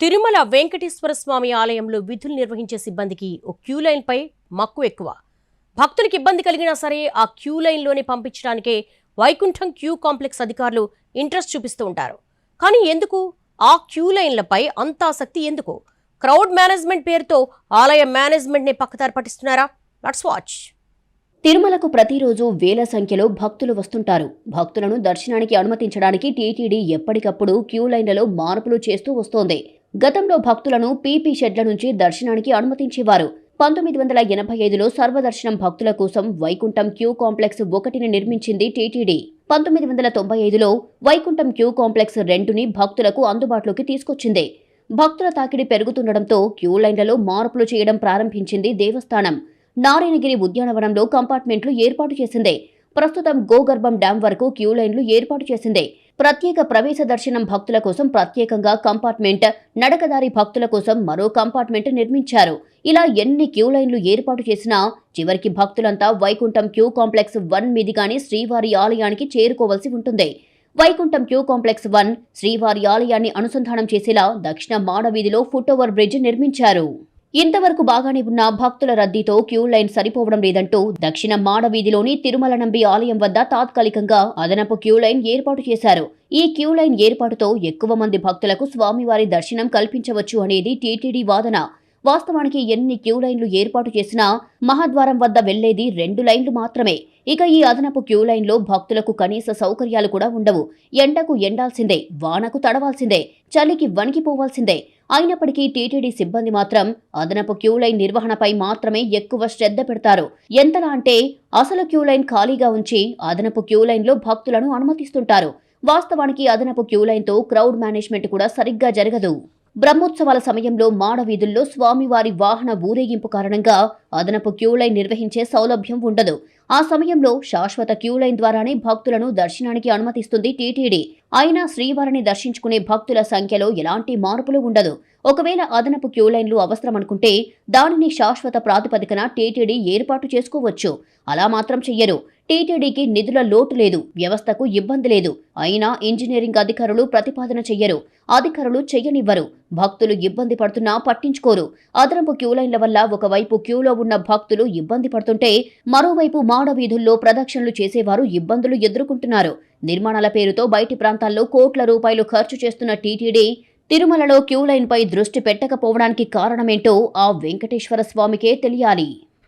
తిరుమల వెంకటేశ్వర స్వామి ఆలయంలో విధులు నిర్వహించే సిబ్బందికి ఓ క్యూ లైన్పై మక్కువ ఎక్కువ. భక్తులకు ఇబ్బంది కలిగినా సరే ఆ క్యూ లైన్లోనే పంపించడానికే వైకుంఠం క్యూ కాంప్లెక్స్ అధికారులు ఇంట్రెస్ట్ చూపిస్తూ ఉంటారు. కానీ ఎందుకు? ఆ క్యూ లైన్లపై అంత ఆసక్తి ఎందుకు? క్రౌడ్ మేనేజ్మెంట్ పేరుతో ఆలయ మేనేజ్మెంట్ని పక్కదారి పట్టిస్తున్నారా? లట్స్ వాచ్. తిరుమలకు ప్రతిరోజు వేల సంఖ్యలో భక్తులు వస్తుంటారు. భక్తులను దర్శనానికి అనుమతించడానికి టీటీడీ ఎప్పటికప్పుడు క్యూ లైన్లలో మార్పులు చేస్తూ వస్తోంది. గతంలో భక్తులను పీపీ షెడ్ల నుంచి దర్శనానికి అనుమతించేవారు. పంతొమ్మిది వందల ఎనభై ఐదులో సర్వదర్శనం భక్తుల కోసం వైకుంఠం క్యూ కాంప్లెక్స్ ఒకటిని నిర్మించింది టీటీడీ. పంతొమ్మిది వందల తొంభై ఐదులో వైకుంఠం క్యూ కాంప్లెక్స్ రెండుని భక్తులకు అందుబాటులోకి తీసుకొచ్చింది. భక్తుల తాకిడి పెరుగుతుండటంతో క్యూ లైన్లలో మార్పులు చేయడం ప్రారంభించింది దేవస్థానం. నారాయణగిరి ఉద్యానవనంలో కంపార్ట్మెంట్లు ఏర్పాటు చేసింది. ప్రస్తుతం గోగర్భం డ్యాం వరకు క్యూ లైన్లు ఏర్పాటు చేసింది. ప్రత్యేక ప్రవేశ దర్శనం భక్తుల కోసం ప్రత్యేకంగా కంపార్ట్మెంట్ నడకదారి భక్తుల కోసం మరో కంపార్ట్మెంట్ నిర్మించారు. ఇలా ఎన్ని క్యూ లైన్లు ఏర్పాటు చేసినా చివరికి భక్తులంతా వైకుంఠం క్యూ కాంప్లెక్స్ వన్ మీదిగానే శ్రీవారి ఆలయానికి చేరుకోవలసి ఉంటుంది. వైకుంఠం క్యూ కాంప్లెక్స్ వన్ శ్రీవారి ఆలయాన్ని అనుసంధానం చేసేలా దక్షిణ మాడవీధిలో ఫుట్ ఓవర్ బ్రిడ్జ్ నిర్మించారు. ఇంతవరకు బాగానే ఉన్న భక్తుల రద్దీతో క్యూ లైన్ సరిపోవడం లేదంటూ దక్షిణ మాడవీధిలోని తిరుమల నంబి ఆలయం వద్ద తాత్కాలికంగా అదనపు క్యూ లైన్ ఏర్పాటు చేశారు. ఈ క్యూ లైన్ ఏర్పాటుతో ఎక్కువ మంది భక్తులకు స్వామివారి దర్శనం కల్పించవచ్చు అనేది టీటీడీ వాదన. వాస్తవానికి ఎన్ని క్యూ లైన్లు ఏర్పాటు చేసినా మహాద్వారం వద్ద వెళ్ళేది రెండు లైన్లు మాత్రమే. ఇక ఈ అదనపు క్యూ లైన్లో భక్తులకు కనీస సౌకర్యాలు కూడా ఉండవు. ఎండకు ఎండాల్సిందే వానకు తడవాల్సిందే చలికి వణికిపోవాల్సిందే. అయినప్పటికీ టీటీడీ సిబ్బంది మాత్రం అదనపు క్యూ లైన్ నిర్వహణపై మాత్రమే ఎక్కువ శ్రద్ధ పెడతారు. ఎంతలా అంటే అసలు క్యూ లైన్ ఖాళీగా ఉంచి అదనపు క్యూ లైన్లో భక్తులను అనుమతిస్తుంటారు. వాస్తవానికి అదనపు క్యూ లైన్తో క్రౌడ్ మేనేజ్మెంట్ కూడా సరిగ్గా జరగదు. బ్రహ్మోత్సవాల సమయంలో మాడవీధుల్లో స్వామివారి వాహన ఊరేగింపు కారణంగా అదనపు క్యూ లైన్ నిర్వహించే సౌలభ్యం ఉండదు. ఆ సమయంలో శాశ్వత క్యూ లైన్ ద్వారానే భక్తులను దర్శనానికి అనుమతిస్తుంది టీటీడీ. అయినా శ్రీవారిని దర్శించుకునే భక్తుల సంఖ్యలో ఎలాంటి మార్పులు ఉండదు. ఒకవేళ అదనపు క్యూ లైన్లు అవసరమనుకుంటే దానిని శాశ్వత ప్రాతిపదికన టీటీడీ ఏర్పాటు చేసుకోవచ్చు. అలా మాత్రం చెయ్యరు. టీటీడీకి నిధుల లోటు లేదు వ్యవస్థకు ఇబ్బంది లేదు. అయినా ఇంజనీరింగ్ అధికారులు ప్రతిపాదన చెయ్యరు. అధికారులు చెయ్యనివ్వరు. భక్తులు ఇబ్బంది పడుతున్నా పట్టించుకోరు. అదనపు క్యూ లైన్ల వల్ల ఒకవైపు క్యూలో ఉన్న భక్తులు ఇబ్బంది పడుతుంటే మరోవైపు మాడ వీధుల్లో ప్రదక్షిణలు చేసేవారు ఇబ్బందులు ఎదుర్కొంటున్నారు. నిర్మాణాల పేరుతో బయటి ప్రాంతాల్లో కోట్ల రూపాయలు ఖర్చు చేస్తున్న టీటీడీ తిరుమలలో క్యూ లైన్పై దృష్టి పెట్టకపోవడానికి కారణమేంటో ఆ వెంకటేశ్వర స్వామికే తెలియాలి.